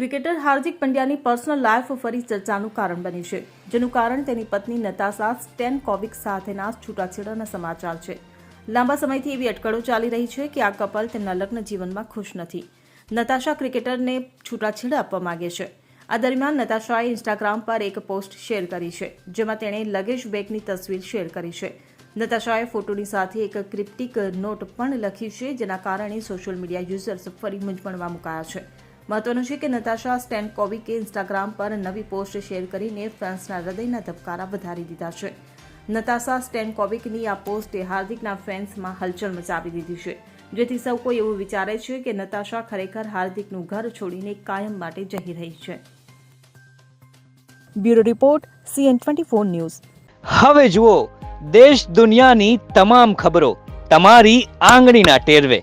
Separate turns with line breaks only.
Cricketer Hardik પંડ્યાની personal life ફરી ચર્ચાનું કારણ બની છે, જેનું કારણ તેની પત્ની નતાશા સ્ટેન કોવિક સાથેના છૂટાછેડાના સમાચાર છે. લાંબા સમયથી એવી અટકળો ચાલી રહી છે કે આ કપલ તેમના લગ્ન જીવનમાં ખુશ નથી. નતાશા ક્રિકેટરને છૂટાછેડા આપવા માંગે છે. આ દરમિયાન નતાશાએ ઇન્સ્ટાગ્રામ પર એક પોસ્ટ શેર કરી છે, જેમાં તેણે લગેજ બેગની તસવીર શેર કરી છે. નતાશાએ ફોટોની સાથે એક ક્રિપ્ટિક નોટ પણ લખી છે, જેના કારણે સોશિયલ મીડિયા યુઝર્સ ફરી મૂંઝવણમાં મુકાયા છે. મહત્વનું છે કે નતાશા સ્ટેન કોવિકે ઇન્સ્ટાગ્રામ પર નવી પોસ્ટ શેર કરીને ફેન્સના હૃદયના ધબકારા વધારી દીધા છે. નતાશા સ્ટેન કોવિકની આ પોસ્ટે હાર્દિકના ફેન્સમાં હલચલ મચાવી દીધી છે. જેથી સૌ કોઈ એવું વિચારે છે કે નતાશા ખરેખર હાર્દિકનું ઘર છોડીને કાયમ માટે જઈ રહી છે. Bureau report, CN twenty four news.
હવે જુઓ, દેશ દુનિયાની તમામ ખબરો, તમારી આંગળીના ટેરવે.